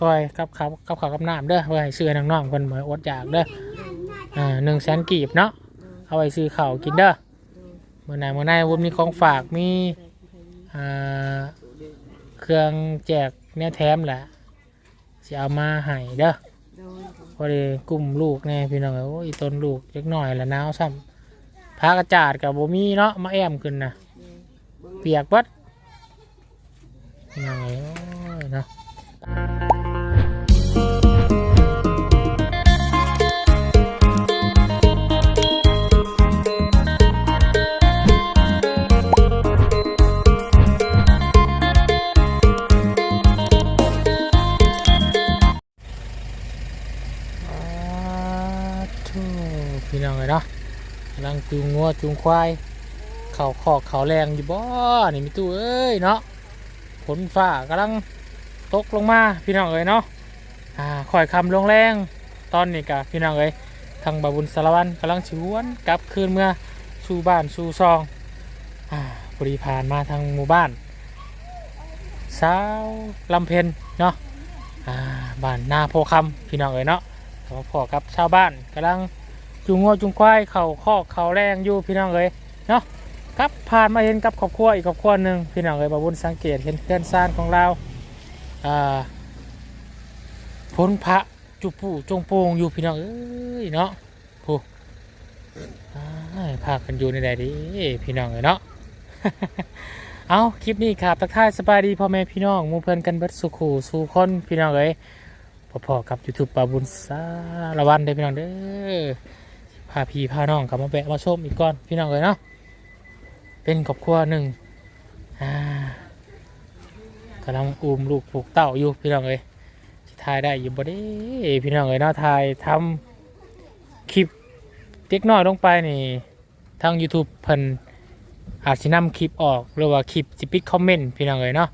ซอยกับข้าวกับข้ากับน้ำเด้อไว้ให้ซื้อน้องๆเพิ่นบ่อดอยากเด้ออ่า1แสนกีบเนาะเอาไว้ซื้อข้าวกินเด้อมื้อไหนมื้อไหนวุ้นมีของฝากมีอ่าเครื่องแจกแนวแถมแหละสิเอามาให้เด้อพอดีกลุ่มลูกแน่พี่น้องเอ้ยโอ้ยต้นลูกเล็กหน่อยละหนาวซ้ำพากระจาดกับโบมีเนาะมาแอมขึ้นนะเปียกเบัดยังไงโอ้ยเนาะ จูงงัวจูงควายเข่าคอกเข่าแรงอยู่บ่นี่มีตู้เอ้ยเนาะฝนฟ้ากำลังตกลงมาพี่น้องเอ้ยเนาะอ่าข่อยคำลงแรงตอนนี้กะพี่น้องเอ้ยทางบาบุญสารวันกำลังชิวนกลับคืนเมื่อสู่บ้านสู่ซองอ่าพอดีผ่านมาทางหมู่บ้านสาวลำเพนเนาะอ่าบ้านนาโพคำพี่น้องเอ้ยเนาะขอพอกับชาวบ้านกำลัง จูงงัวจูงควายเข่าคอเข่าแรงอยู่พี่น้องเอ้ยครับผ่านมาเห็นกับครอบครัวอีกครอบครัวหนึ่งพี่น้องเอ้ยบาบุญสังเกตเห็นเพื่อนซ่านของเราอ่าพ้นพระจุปูจงโปงอยู่พี่น้องเอ้ยเนาะผู้อ้ายพากันอยู่ในใดดีพี่น้องเอ้ยเนาะเอาคลิปนี้ครับทักทายสบายดีพ่อแม่พี่น้องมูเพื่อนกันเบิดสุขูสู่คนพี่น้องเอ้ยพอๆกับยูทูบบาบุญสารวันเด้พี่น้องเด้อ พาพี่พาน้องกลับมาแวะมาชมอีกก่อนพี่น้องเอ้ยเนาะเป็นครอบครัวหนึ่งอ่ากำลังอุ้มลูกผูกเต่าอยู่พี่น้องเอ้ยสิถ่ายได้อยู่บ่ได้พี่น้องเอ้ยเนาะถ่ายทำคลิปเล็กน้อยลงไปนี่ทาง YouTube เพิ่นอาจสินำคลิปออกหรือว่าคลิปสิปิดคอมเมนต์พี่น้องเอ้ยเนาะ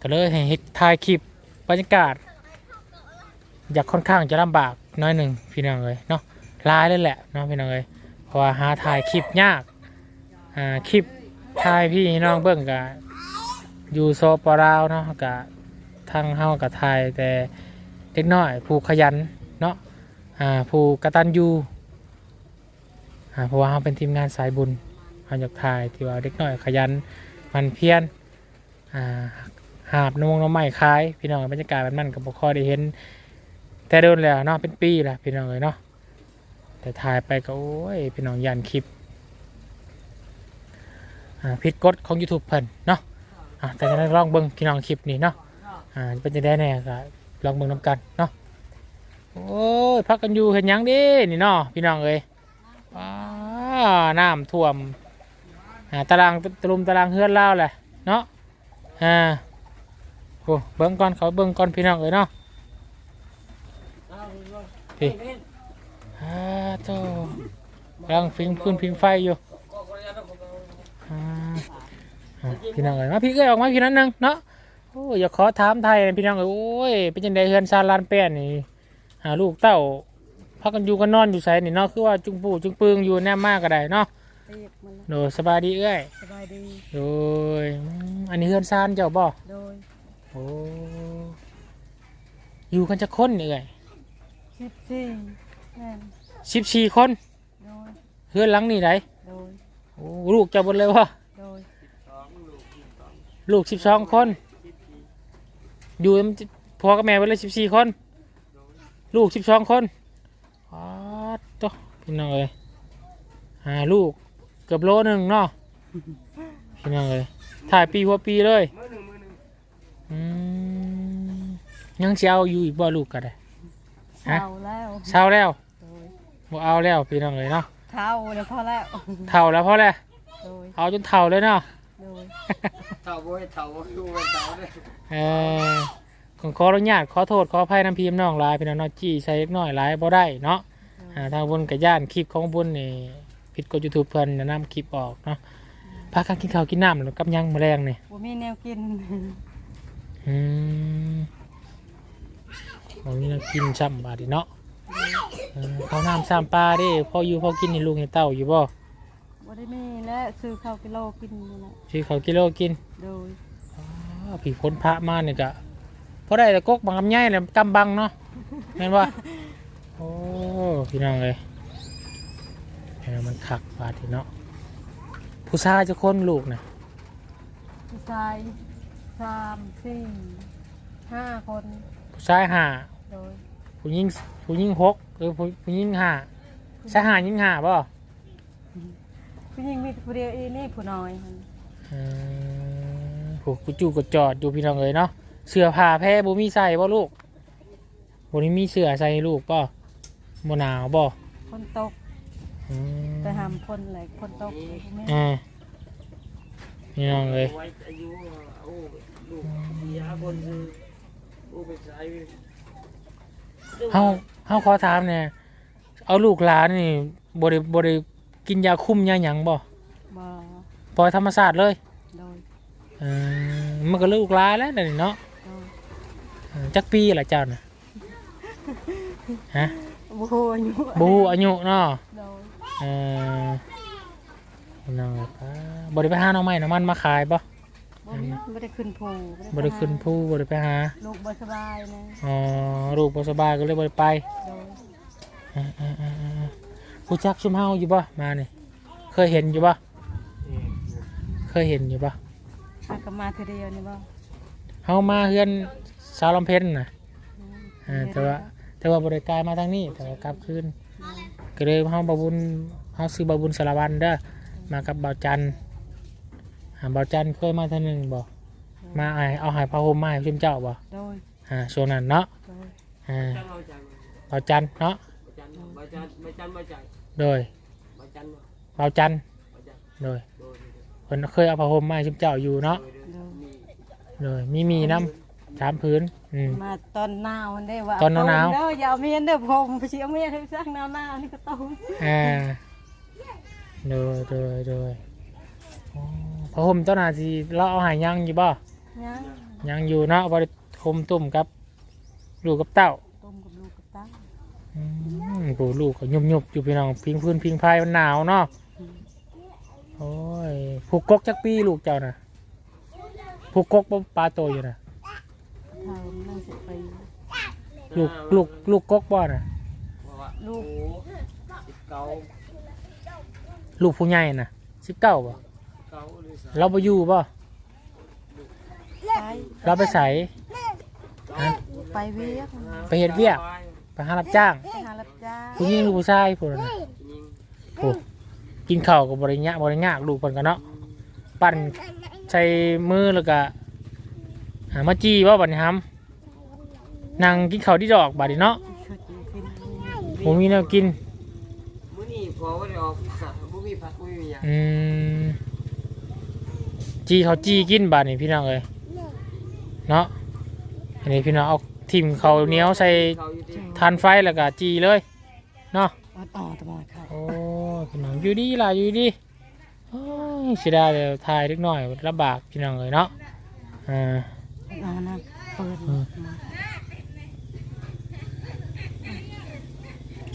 ก็เลยให้ถ่ายคลิปบรรยากาศ อยากค่อนข้างจะลำบากน้อยหนึ่งพี่น้องเอ้ยเนาะ ลายเลยแหละเนาะพี่น้องเอ้ยเพราะว่าหาถ่ายคลิปยากอ่าคลิปถ่ายพี่น้องเบิ่งกะอยู่โซปราวเนาะกะทางเฮากะถ่ายแต่เล็กน้อยผู้ขยันเนาะอ่าผู้กตัญญูอ่าเพราะว่าเฮาเป็นทีมงานสายบุญเฮาอยากถ่ายที่ว่าเด็กน้อยขยันมันเพียรอ่าหาบน้ำมงน้ำไม้คล้าย พี่น้องบรรยากาศแบบนั้นก็บ่ค่อยได้เห็น แต่โดนแล้วเนาะเป็นปีแล้วพี่น้องเลยเนาะ แต่ถ่ายไปก็โอ้ยพี่น้องยันคลิปอ่าผิดกฎของ YouTube เพิ่นเนาะอ่าแต่จะได้ลองเบิ่งพี่น้องคลิปนี้เนาะอ่าเป็นจะได้แน่ก็ลองเบิ่งน้ำกันเนาะโอ้ยพักกันอยู่เห็นยังเดินี่เนาะพี่น้องเอ้ยว้าน้ำท่วมอ่าตารางตะลุมตารางเฮือนเล่าวแหละเนาะอ่าโอ้เบิ่งก่อนเขาเบิ่งก่อนพี่น้องเอ้ยเนาะพี่อ่า โตกำลังฟิงพื้นฟิงไฟอยู่อ่าอ่าพี่น้องเอ้ยมาพี่เอ้ยออกมาพี่นั้นหนึงเนาะโอ้ยอยากขอถามไทยพี่น้องเอ้ยโอ้ยเป็นจังไดเฮือนซาลานแป้นนี่หาลูกเต้าพักกันอยู่กันนอนอยู่ไสนี่เนาะคือว่าจุงปู่จุงปึงอยู่แน่มากก็ได้เนาะเรียกมันละโดยสบายดีเอ้ยสบายดีโดยอืมอันนี้เฮือนซานเจ้าบ่โดยโอ้อยู่กันจะคนนี่เอ้ยสิบสี่แม่น สิบสี่คนโดยเฮือนหลังนี่ไดโดยโอ้ลูกเจ้าบนเลยบ่โดยลูกสิบสองคน อยู่พ่อกับแม่ไปเลยสิบสี่คน ลูกสิบสองคนอ๋อตัวพี่น้องเอ้ยหาลูกเกือบโลหนึ่งเนาะพี่น้องเอ้ยถ่ายปีหัวปีเลยอืมยังสิเช้าอยู่อีกบ่ลูกก็ได้ ฮะเท่าแล้วเช้าแล้วโดย บ่เอาแล้วพี่น้องเอ้ยเนาะเท่าแล้วพอแล้วเท่าแล้วพอแล้วโดยเอาจนเท่าเลยเนาะโดยเท่าบ่ให้เท่าบ่ดูให้เท่าเด้อเออของขออนุญาตขอโทษขออภัยน้ำพีมน้องหลายพี่น้องเนาะจี้ใส่เล็กน้อยหลายบ่ได้เนาะอ่าทางบนกับย่านคลิปของบนนี่ผิดกฎยูทูบเพิ่นแนะนำคลิปออกเนาะพากันกินข้าวกินน้ำแล้วกับหยังแมลงนี่บ่มีแนวกินอืมวันนี้เรากินซ้ำบาดนีเนาะ เออข้าวน้ำซ้ำปลาเดิพออยู่พอกินให้ลูกให้เต้าอยู่บ่บ่ได้มีและซื้อข้าวกิโลกินนี่แหละซื้อข้าวกิโลกินโดยอ้าผีพ้นพระมาเนี่ยกะเพราะได้แต่กกบางลำไยเลยกำบังเนาะเห็นว่าโอ้พี่น้องเลยเออมันคักบาดทีเนาะผู้ชายจะคนลูกนะผู้ชายสามสี่ห้าคนผู้ชายห้าโดยผู้หญิง ผู้หญิงหกหรือผู้ผู้หญิงห้าชายห้าหญิงห้าป่ะผู้หญิงมีผู้เดียวอีนี่ผู้น้อยหั่นเออผู้กุจูกดจอดอยู่พี่น้องเลยเนาะเสื้อผ้าแพ้บ่มีใส่ป่ะลูกบ่นี้มีเสื้อใส่ให้ลูกป่ะบ่หนาวป่ะคนตกอืมไปหามคนไหลคนตกเลยแม่อ่าพี่น้องเลยไว้อายุโอ้ลูกยาคนซื้อโอ้ไปใช้ เฮาเฮาขอถามเนี่ยเอาลูกหลานนี่บ่ได้บ่ได้กินยาคุมยาหยังบ่บ่ปล่อยธรรมชาติเลยโดยเออมันก็ลูกหลานแล้วเดี๋ยวนี้เนาะโดยเออจักปีละเจ้าน่ะฮะบ่ฮู้อายุบ่ฮู้อายุเนาะโดยเออพี่น้องเอ้ยป้าบ่ได้ไปหาหน้องไม้หน้องมันมาขายบ่ บ่มีบ่ได้ขึ้นภูบ่ได้ขึ้นภูบ่ได้ไปหา ลูกบ่สบายนะ อ๋อ ลูกบ่สบายก็เลยบ่ได้ไปโดยเออเออเออเออผู้จักชุมเฮาอยู่บ่มานี่ เคยเห็นอยู่บ่เคยเห็นอยู่บ่หาก็มาเทื่อเดียวนี่บ่เฮามาเฮือนสาวลำเพ็ญน่ะเออแต่ว่าแต่ว่าบ่ได้กลายมาทางนี้แต่ว่ากลับคืนก็เลยเฮาบ่บุญเฮาซื้อบ่บุญสารวันเด้อมากับบ่าวจันทร์อ่าบ่าวจันทร์เคยมาเท่านึงบ่มาเอาเอาใหายผ้าห่มมาให้ชุมเจ้าบ่โดยอ่าช่วงนั้นเนาะโดยอ่าจันเอาจังบ่าวจันทร์เนาะจันมาจันมาจันมาจันโดยมาจันบ่าวจันทร์มาจันโดยโดยเพิ่นเคยเอาผ้าห่มมาให้ชุมเจ้าอยู่เนาะโดยมีโดยมีมีน้ำสามพื้นอืม มาตอนหนาวมันได้ว่าตอนหนาวๆเด้ออย่าเอาเมียนเด้อผมไปสิเอาเมียนให้ซักหนาวหนาวนี่ก็ต้องอ่าโดยโดยโดยอ๋อ ผ้าห่มเจ้าหน้าที่เราเอาใหายยังอยู่บ่ยังยังอยู่เนาะบริห่มตุ่มกับลูกกับเต้าต้มกับลูกกับตาอืมโหลูกก็ยุบยุบๆอยู่พี่น้องพิงพื้นพิงพายมันหนาวเนาะโอ้ยผูกกกจักปีลูกเจ้าน่ะผูกกกบ่ปลาโตอยู่น่ะ เท่านั่งสิไป ลูกลูกลูกกกบ่น่ะ ลูก สิบเก้าลูกผู้ใหญ่น่ะสิบเก้าบ่ เก้าหรือสามเราไปอยู่บ่ไปเราไปใส่ไปเวียกไปเฮ็ดเวียกไปหารับจ้างไปหารับจ้างผู้หญิงหรือผู้ชายผู้นั้นน่ะยิงโอ้กินข้าวกับบริญญะบริญญากลูกเพิ่นกันเนาะปั่นใช้มือแล้วก็หามาจี้ว่าบัดนี้ฮัมนั่งกินข้าวที่ดอกบัดนี้เนาะคือกินกินผมมีแนวกินมื้อนี้พอว่าได้ออกบ่มีผักบ่มีหยังอืม จี้เขาวจี้กินบัดนี้พี่น้องเอ้ยเนาะอันนี้พี่น้องเอาทิ่มเขาวเหนียวใส่เขาอยู่ที่ทานไฟแล้วก็จี้เลยเนาะอดอ่อตะมอยค่ะโอ้พี่น้องอยู่ดีล่ะอยู่ดีโอ้ยเสียดายเลยทายเล็กน้อยลำบากพี่น้องเลยเนาะอ่าเอานะเปิดอืม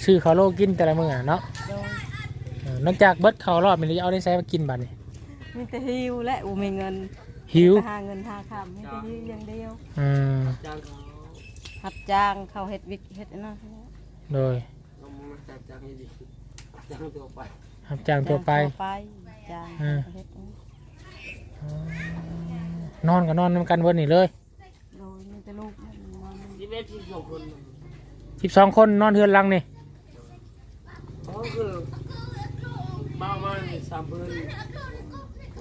ชื่อเขาวโลกินแต่ละมื้อน่ะเนาะโดยเออนอกจากเบิดเขาวรอบมันจะเอาได้ใช้มากินบัดนี่ มีแต่หิวและอูมีเงินหิวไปหาเงินหาคำมีแต่หิวอย่างเดียวอืมจ้างเขารับจ้างเขาเฮ็ดวิกเฮ็ดอันนั่นโดยลงมาจับจ้างให้ดีจ้างตัวไปรับจ้างตัวไป ไปจ้างอืมเขาเฮ็ดอันนั้นนอนก็นอนนำกันเบิดนี่เลยโดยมีแต่ลูกมันนอนที่แม่ที่สองคนสิบสองคนนอนเฮือนหลังนี่อ๋อคือบ้ามาเนี่ยสามเพิ่นอืม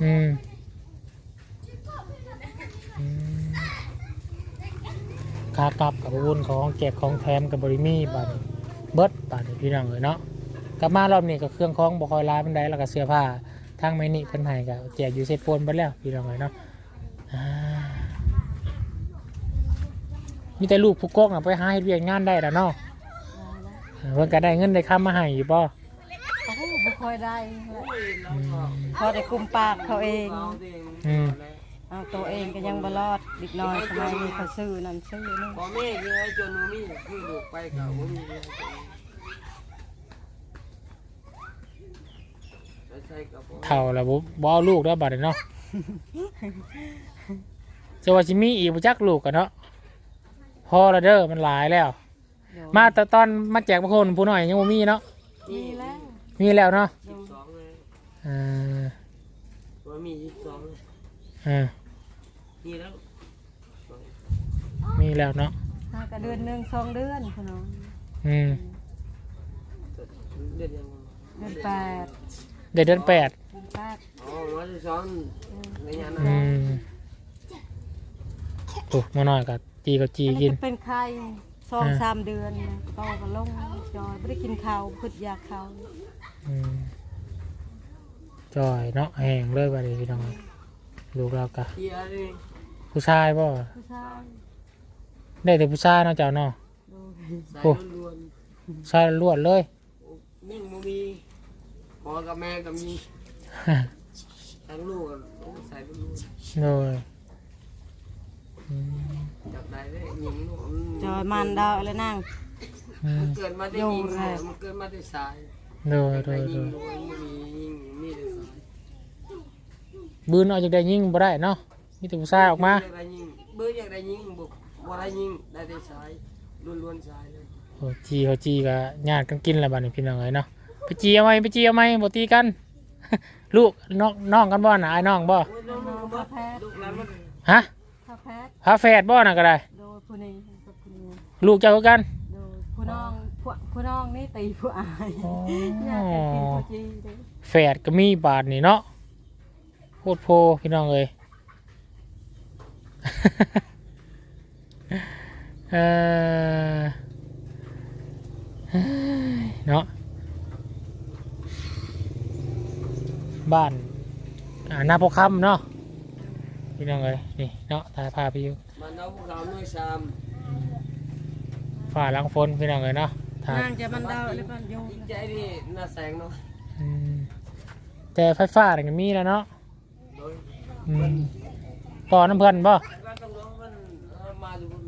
อืมคากลับกับวุ่นของแจกของแถมกับบริมีบัดนี้เบิร์ดบัดนี้พี่น้องเลยเนาะกลับมารอบนี้ก็เครื่องของบ่คอยร้ายบันไดแล้วก็เสื้อผ้าทางไม่นี่เพิ่นให้ก็แจกอยู่เซตโฟนเบิดแล้วพี่น้องเลยเนาะมีแต่ลูกผู้กกน่ะไปหาเฮ็ดเวียกงานได้แล้วเนาะเพิ่นก็ได้เงินได้ค่ามาให้อยู่บ่โอ้โห บ่ค่อยได้แหละเราก็พอได้กุมปากเขาเองเราเองอืมเอาตัวเองก็ยังบ่รอดเด็กน้อยสมัยนี้เขาซื้อนั่นซื้อนี่พอแม่คือให้จนมีคือลูกไปเขาบ่มีให้จนแล้วใช่กับผมเท่าแล้วบ่บ่เอาลูกแล้วบัดนี้เนาะจะว่าสิมีอีกบ่จักลูกกันเนาะพอและเด้อมันหลายแล้วโดยมาแต่ตอนมาแจกบางคนผู้หน่อยยังบ่มีเนาะมีแล้ว มีแล้วเนาะสิบสองเลยอ่าว่ามีสิบสองเลยอ่ามีแล้วมีแล้วเนาะหากะเดือนหนึ่งสองเดือนพี่น้องอืมเดือนยังเดือนแปดเดี๋ยวเดือนแปดเดือนแปดอ๋อวันที่สองในงานนะอืมโอ้มาหน่อยกับจีกับจีกินจะเป็นไข่สองอ่าสามเดือนโตก็ลงจอยไม่ได้กินข้าวพืชยาข้าว อืมจอยเนาะแห้งเลยบัดนี้พี่น้องลูกเรากะเที่ยนี่ผู้ชายบ่ผู้ชายได้แต่ผู้ชายเนาะเจ้าเนาะโดยใส่โอ้ล้วนชายล้วนเลยๆยิ่งบ่มีพ่อกับแม่กับมีทั้งลูกอะโอ้ใส่ล้วนเลยอืมๆจับได้เลยยิงลูกจอยมันดาวอะไรนั่งอืมมันเกิดมาได้ยิงโยงแรกมันเกิดมาได้สาย เลยเลได้ยเลยิงยลูกมันมียิงมีได้สายบืนออกจากได้ยิ่งบ่ได้เนาะมีแต่ผู้ชายออกมาอยากได้ยิงเบื่ออยากได้ยิงบุกบ่ได้ยิงได้แต่สายล้วนๆสายเลยโอ้จีเขาจีก็ญาติกันกินแล้วบัดนี้พี่น้องเอ้ยเนาะไปจีเอาไหมไปจีเอาไหมบ่ตีกัน ลูกน้องน้องกันบ่น่ะไอ้น้องบ่โอ้ยน้องมันก็บ่ลูกหลานมันฮะข้าวแพทย์พาแฝดบ่น่ะก็ได้โดยผู้นี้กับผู้นี้ลูกเจ้าคือกันโดยผู้น้อง ผู้ผู้น้องนี่ตีผู้อายอ๋ออยากจะกินผู้จีเลยแฝดก็มีบาทนี่เนาะโคตรโพพี่น้องเอ้ย เออเฮ้ยเนาะบ้านอ่าหน้าพกคำเนาะพี่น้องเอ้ยนี่เนาะถ่ายภาพไปอยู่ มันเอาพวกเขาหน่วยซามฝ่าหลังฝนพี่น้องเอ้ยเนาะ ถ่ายนางจะมันดาวหรือมันโยงจริงใจนี่น่าแสงเนาะอืมแต่ไฟฟ้าเนี่ยก็มีแล้วเนาะโดยอืมต่อน้ำเพื่อนบ่ก็ต้องร้องมันเอามาดูบุญ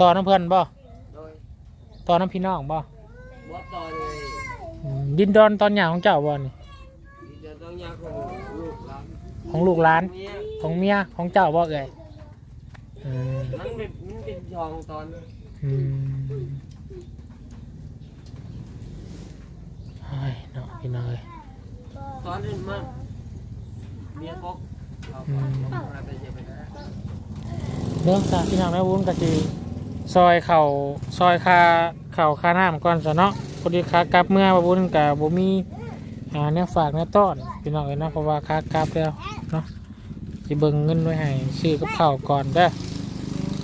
ต่อน้ำเพื่อนบ่โดยต่อน้ำพี่น้องบ่บอต่อเลยอืมดินดอนตอนหยาของเจ้าบ่นี่ ที่จะต้องยากของลูกหลานของลูกหลานเมียของเมียของเจ้าบ่เอ่ยอืมมันเป็นมันเป็นช่องตอนอืมเฮ้ยเนาะ พี่น้องเอ้ยตอนนั้นมันเมียกกเอาไปเอาไปเจ็บไปแล้วเรื่องจากพี่น้องนะวุ้นก็สิซอยเข่าซอยคาเข่าคาน้ำก่อนซะเนาะพอดีขากลับเมื่อบ่วุ้นก็บ่มีหาเนี่ยฝากเนี่ยต้อนพี่น้องเอ้ยเนาะเพราะว่าขากลับแล้วเนาะสิเบิ่งเงินไว้ให้ซื้อกับข้าวก่อนเด้อ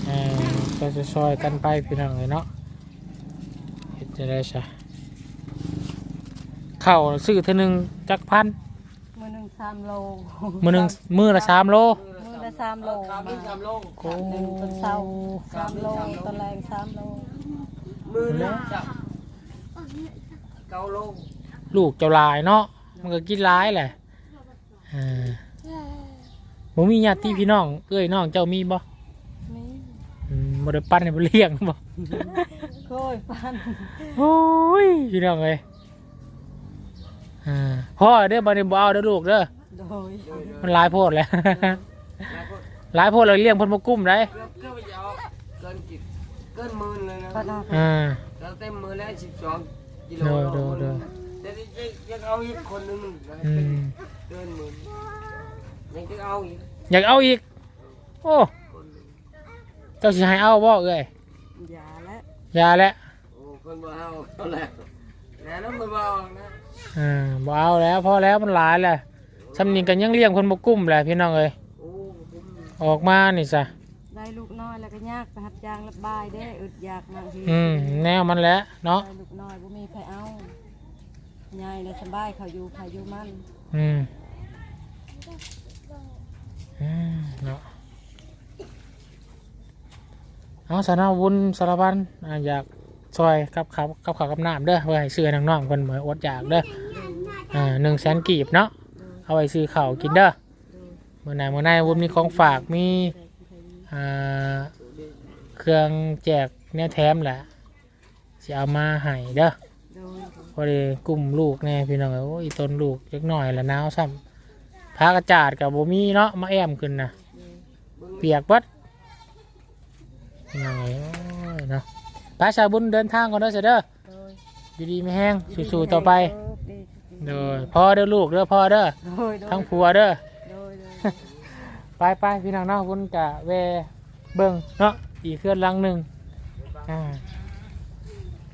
เอ่อก็จะซอยกันไปพี่น้องเอ้ยเนาะเฮ็ดจะได้ซะ ข้าวซื้อเท่านึงจักพันมือหนึ่งสามโลมื้อหนึงมื้อละสามโลมือละสามโลข้าวเป็นสามโลโอ้หนึ่งตอนเช้าสามโลตอนแรงสามโลมือนึงจับเก้าโลลูกเจ้าลายเนาะมันก็กินร้ายแหละอ่าผมมีญาติพี่น้องเอ้ยน้องเจ้ามีบ่นี่อืมบ่ได้ปั้นให้บ่เลี้ยงบ่โก้ยปันโอ้ยพี่น้องเอ้ย อ่าพ่อเด้อบ่ได้บ่เอาเด้อลูกเด้อโดยมันหลายโพดแหล้ว แล้วก็หลายโพดเราเลี้ยงเพิ่นบ่กุ้มได้เกือบเกือบจะเอาเกินกิเกินหมื่นเลยนะปันเอาอ่าเราเต็มมือแล้วสิบสองกิโลโดยโดยโดยแต่ที่ยังเอาอีกคนนึงนะอืมเกินหมื่นยังจะเอาอีกอยากเอาอีก โอ้คนหนึ่งเจ้าสิให้เอาบ่เอ้ยอย่าและอย่าแล้วโอ้คนบ่เอาเอาแล้วแล้วน้ำมันบ่เอานะ อ่าบ่เอาแล้วพอแล้วมันหลายแหละสำนิงกันยังเลี้ยงคนบ่กุ้มแหละพี่น้องเอ้ยโอ้ผมออกมานี่ซะได้ลูกน้อยแล้วก็ยากไปหัดยางรับบายได้อึดอยากบางทีอืมแนวมันแหละเนาะได้ลูกน้อยบ่มีใครเอายายแล้วสบายเขาอยู่เขาอยู่มันอืมอืมเนาะเอาสารวุ้นสารบันอ่าอยาก ซอยกับเขากับเขากับน้ำเด้อเพื่อให้ซื้อให้น้องๆเพิ่นเหมือนอดอยากเด้ออ่าหนึ่งแสนกีบเนาะเอาไว้ซื้อข้าวกินเด้อเมื่อไหร่เมื่อไหร่วุ้นมีของฝากมีอ่าเครื่องแจกเนี่ยแถมแหละจะเอามาให้เด้อพอดีกลุ่มลูกแน่พี่น้องโอ้ยต้นลูกเล็กหน่อยละหนาวซ้ำพากระจาดกับโบมีเนาะมาแอมขึ้นนะเปียกเบัดพี่น้องเนาะ ไปชาวบุญเดินทางก่อนเด้อเสยเด้อโดยอยู่ดีไม่แห้งสู้ๆต่อไปเออดีดีโดยพ่อเด้อลูกเด้อพ่อเด้อโดยโดยทั้งผัวเด้อโดยโดยไปไปพี่น้องเนาะคุณกะแวเบิ่งเนาะอีกเคลื่อนหลังหนึ่งอ่า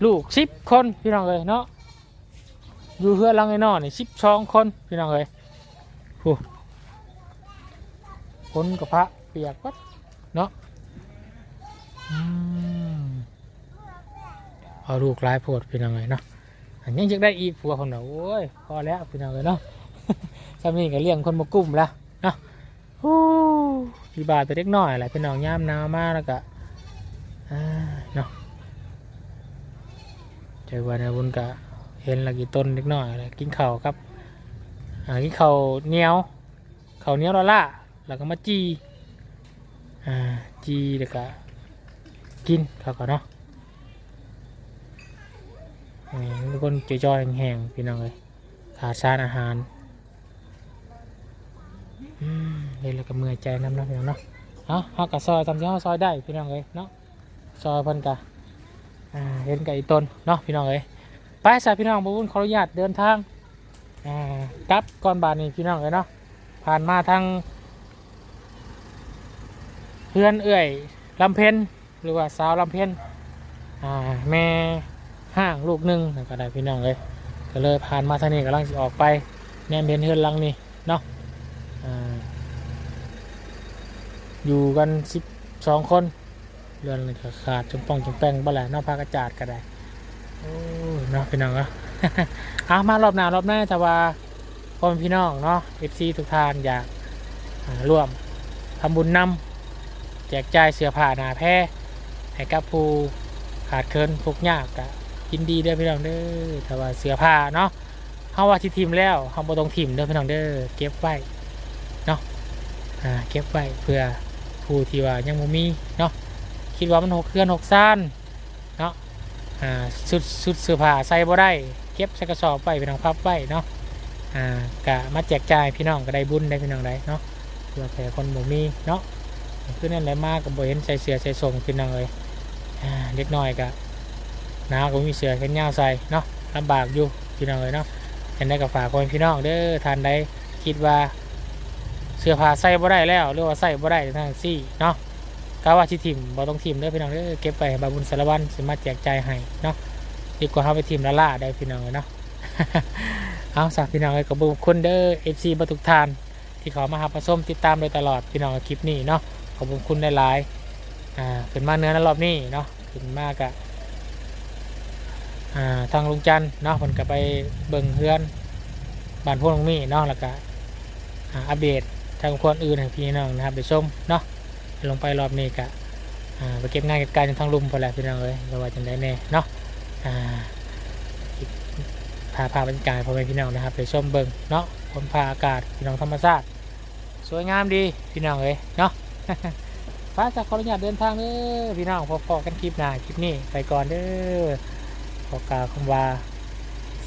ลูกสิบคนพี่น้องเลยเนาะอยู่เคลื่อนหลังไอ้นอนี่สิบสองคนพี่น้องเลยโอ้คนกับพระเปียกวัดเนาะอืม เอาลูกหลายโพดพี่น้องเลยเนาะอันยังจะได้อีกผัวคนเนาะโอ้ยพอแล้วพี่น้องเลยเนาะสามีก็เลี้ยงคนมากุ้มแล้วเนาะโอ้ยบาทแต่เล็กน้อยแหละเป็นน้องย่ามนาวมากแล้วก็เนาะใจวันนะบุญกะเห็นละกี่ต้นเล็กน้อยแหละกินเข้าครับอ่ากินข้าเนียวเข้าเนียวละล่าแล้วก็มาจีอ่าจีแล้วก็กินเข้าก่อนเนาะ อืมทุกคนจอยๆแห้งๆพี่น้องเลยขาดสารอาหารเห็นแล้วก็เมื่อยใจน้ำนาะพี่น้องเนาะเอาเฮากับซอยทำที่เฮาซอยได้พี่น้องเลยเนาะซอยพิ่นกะอ่าเห็นกับอีต้นเนาะพี่น้องเลยไปสายพี่น้องบุญขออนุญาตเดินทางกลับก่อนบานนี้พี่น้องเลยเนาะผ่านมาทางเพื่อนเอื่อยลำเพ็ญหรือว่าสาวลำเพ็ญอ่าแม่ ห้างลูกหนึ่งก็ได้พี่น้องเลยก็เลยผ่านมาทางนี้กำลังจะออกไปแนมเห็นเฮือนลังนี้เนาะอยู่กันสิบสองคนเรือนเลยขาดจมป้องจมแป้งบ่แหละนอกพากระจาดก็ได้โอ้ยเนาะพี่น้องเนาะเอามารอบหน้ารอบหน้าแต่ว่าพ่อแม่พี่น้องเนาะเอฟซีทุกทานอยากร่วมทำบุญนำแจกจ่ายเสื้อผ้าหนาแพร่ให้กับผู้ขาดเคินพวกยากกะ ยินดีเด้อพี่น้องเด้อแต่ว่าเสื้อผ้าเนาะเฮาว่าที่ทีมแล้วเฮาบ่ต้องทีมเด้อพี่น้องเด้อเก็บไว้เนาะอ่าเก็บไว้เพื่อผู้ที่ว่ายังบ่มีเนาะคิดว่ามันหกเคลื่อนหกซ่านเนาะอ่าสุดสุดเสื้อผ้าใส่บ่ได้เก็บใส่กระสอบไว้พี่น้องพับไว้เนาะอ่ากะมาแจกจ่ายพี่น้องก็ได้บุญได้พี่น้องได้เนาะเพื่อแผ่คนบ่มีเนาะคือนั่นแหละมากก็บ่เห็นใส่เสื้อใส่ส่งพี่น้องเลยอ่าเล็กน้อยก็ หนาวก็มีเสื้อแขนยาวใส่เนาะลำบากอยู่พี่น้องเลยเนาะเห็นได้กับฝากคนพี่น้องเด้อทานได้คิดว่าเสื้อผ้าใส่บ่ได้แล้วหรือว่าใส่บ่ได้ทั้งสี่เนาะกาว่าที่ทีมบ่ต้องทีมเด้อพี่น้องเด้อเก็บไปบาบุญสารวันสามารถแจกจ่ายให้เนาะดีกว่าเฮาไปทีมละล่าได้พี่น้องเลยเนาะเอาสากพี่น้องเลยขอบคุณเด้อ FC บรรทุกทาน ที่เขามาหาผสมติดตามโดยตลอดพี่น้องคลิปนี้เนาะขอบคุณได้หลายๆอ่าขึ้นมาเนื้อในรอบนี้เนาะขึ้นมากอ่า ทางลุงจันเนาะผมก็ไปเบิ่งเฮือนบ้านพวกลุงมี่เนาะแล้วก็อัปเดตทางคนอื่นให้พี่น้องนะครับไปชมเนาะลงไปรอบนี้ก็อ่าไปเก็บงานเก็บการอยู่ทางลุมพอแล้วพี่น้องเลยเราว่าจังได้แน่เนาะพาพาบรรยากาศพ่อแม่พี่น้องนะครับไปชมเบิ่งเนาะผมพาอากาศพี่น้องธรรมชาติสวยงามดีพี่น้องเลยเนาะฟ้าจากขออนุญาตเดินทางเด้อพี่น้องพอๆกันคลิปหน้าคลิปนี้ไปก่อนเด้อ ขอกล่าวคำว่า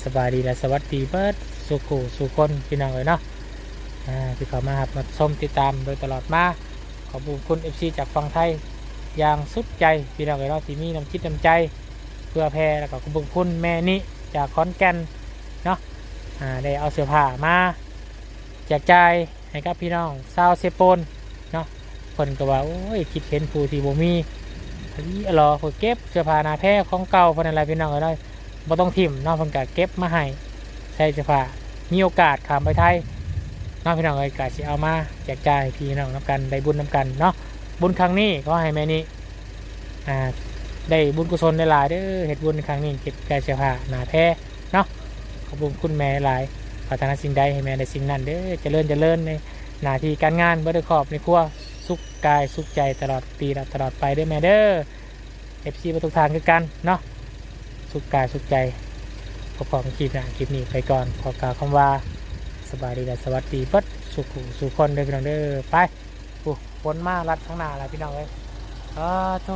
สบายดีและสวัสดีเบิดสุขุสุคนพี่น้องเลยเนาะที่เขามาครับมาชมติดตามโดยตลอดมาขอบคุณเอฟซีจากฝั่งไทยอย่างสุดใจพี่น้องเลยเนาะที่มีน้ำคิดน้ำใจ เพื่อแพร่แล้วก็ขอบคุณแม่นิจากขอนแก่นเนาะได้เอาเสื้อผ้ามาแจกจ่ายให้กับพี่น้องชาวเซโปนเนาะคนก็ว่าโอ้ยคิดเห็นผู้ที่บ่มี อีรอเพื่อเก็บเสื้อผ้าหนาแพรของเก่าเพนอะไรพี่น้องเอ้ยบ่ต้องทิ่มเน้องเพิ่นก็เก็บมาให้ใส่เสื้อผ้ามีโอกาสขามไปไทยเน้องพี่น้องเอ้ยก็สิเอามาแจกจ่ายพี่น้องนํกันได้บุญนํกันเนาะบุญครั้งนี้ก็ให้แม่นี้อ่าได้บุญกุศลได้หลายเด้อเฮ็ดบุญครั้งนี้เก็บใจเสื้อผ้าหนาแพรเนาะขอบคุณคุณแม่หลายปรารถนาสิ่งใดให้แม่ได้สิ่งนั้นเด้อเจริญเจริญในหน้าที่การงานบ่ได้ขอบในครัว สุขกายสุขใจตลอดปีตลอดไปด้อแม่เด้อเอฟซีประตูทางคือกันเนาะสุขกายสุขใจพอของคลิปหนะคลิปนี้ไปก่อนขอกล่าวคำว่าสบายดีและสวัสดีเบิดสุขสุขคนเด้อพี่น้องเด้อไปโอ้ฝนมาลัดข้างหน้าแล้วพี่น้องเอ้ยอ้าโต